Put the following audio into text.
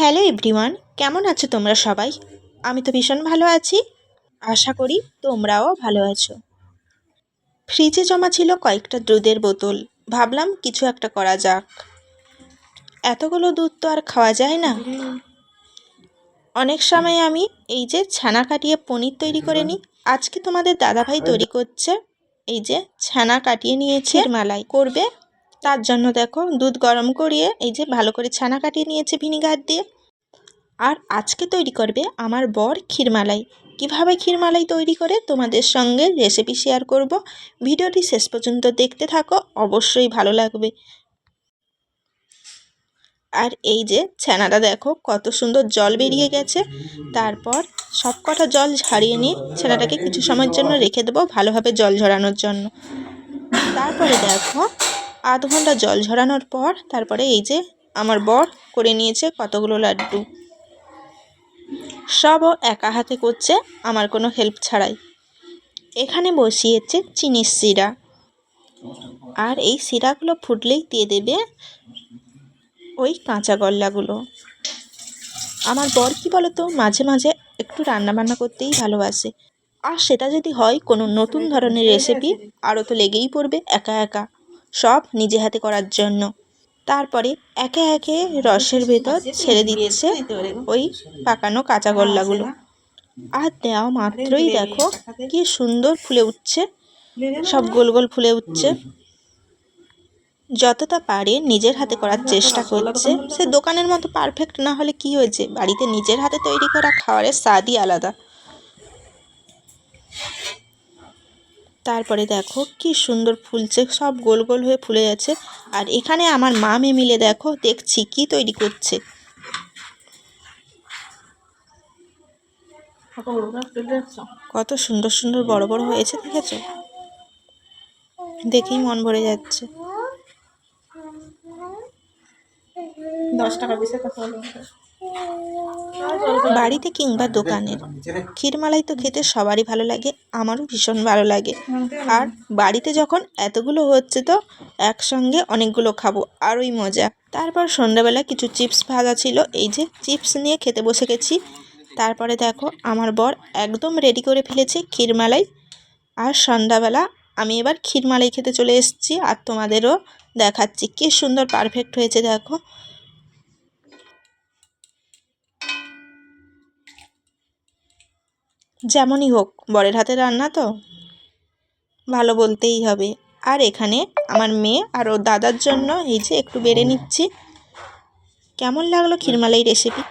Hello everyone কেমন আছো তোমরা সবাই? আমি তো ভীষণ ভালো আছি। আশা করি তোমরাও ভালো আছো। ফ্রিজে জমা ছিল কয়েকটা দুধের বোতল। ভাবলাম কিছু একটা করা যাক। এতগুলো দুধ তো আর খাওয়া যায় না। অনেক সময় আমি এই যে ছানা কাটিয়ে পনির তৈরি করে নিই। আজকে তোমাদের দাদাভাই তৈরি করছে। এই যে ছানা কাটিয়ে নিয়েছে। মালাই। করবে তার জন্য দেখো দুধ গরম করিয়ে এই যে ভালো করে ছানা কাটিয়ে নিয়েছে ভিনিগার দিয়ে। আর আজকে তৈরি করবে আমার বর ক্ষীরমালাই কীভাবে ক্ষীরমালাই তৈরি করে তোমাদের সঙ্গে রেসিপি শেয়ার করব ভিডিওটি শেষ পর্যন্ত দেখতে থাকো, অবশ্যই ভালো লাগবে। আর এই যে ছানাটা দেখো কত সুন্দর জল বেরিয়ে গেছে। তারপর সব কটা জল ঝাড়িয়ে নিয়ে ছানাটাকে কিছু সময়ের জন্য রেখে দেবো ভালোভাবে জল ঝরানোর জন্য। তারপরে দেখো আধ ঘণ্টা জল ঝরানোর পর তারপরে এই যে আমার বর করে নিয়েছে কতগুলো লাড্ডু। সবও একা হাতে করছে, আমার কোনো হেল্প ছাড়াই। এখানে বসিয়েছে চিনির শিরা। আর এই শিরাগুলো ফুটলেই দিয়ে দেবে ওই কাঁচা গল্লাগুলো। আমার বর কী বলতো, মাঝে মাঝে একটু রান্নাবান্না করতেই ভালোবাসে। আর সেটা যদি হয় কোনো নতুন ধরনের রেসিপি আরও তো লেগেই পড়বে একা একা। সব নিজে হাতে করার জন্য। তারপরে একে একে রসের ভেতর ছেড়ে দিচ্ছে ওই পাকানো কাঁচা গোল্লাগুলো। আর দেওয়া মাত্রই দেখো কি সুন্দর ফুলে উঠছে। সব গোল গোল ফুলে উঠছে। যতটা পারে নিজের হাতে করার চেষ্টা করছে। সে দোকানের মতো পারফেক্ট না হলে কি হয়েছে? বাড়িতে নিজের হাতে তৈরি করা খাবারের স্বাদই আলাদা। তারপরে দেখো কি সুন্দর ফুলছে সব গোল গোল হয়ে ফুলে যাচ্ছে। আর এখানে আমার মা মেয়ে মিলে দেখো দেখছি কি তৈরি করছে। কত সুন্দর সুন্দর বড় বড় হয়েছে দেখেছ? দেখেই মন ভরে যাচ্ছে। দশ টাকা পিসে কথা বাড়িতে কিংবা দোকানের। ক্ষীরমালাই তো খেতে সবারই ভালো লাগে, আমারও ভীষণ ভালো লাগে। আর বাড়িতে যখন এতগুলো হচ্ছে তো, একসঙ্গে অনেকগুলো খাব, আরোই মজা। তারপর সন্ধ্যাবেলা কিছু চিপস ভাজা ছিল, এই যে চিপস নিয়ে খেতে বসে গেছি। তারপরে দেখো, আমার বর একদম রেডি করে ফেলেছে ক্ষীরমালাই। আর সন্ধ্যাবেলা আমি এবার ক্ষীরমালাই খেতে চলে এসেছি আর তোমাদেরও দেখাচ্ছি, কি সুন্দর পারফেক্ট হয়েছে দেখো। যেমনই হোক, বরের হাতে রান্না তো। ভালো বলতেই হবে। আর এখানে আমার মেয়ে আর ওর দাদার জন্য এই যে একটু বেড়ে নিচ্ছি। কেমন লাগল ক্ষীরমালাই রেসিপি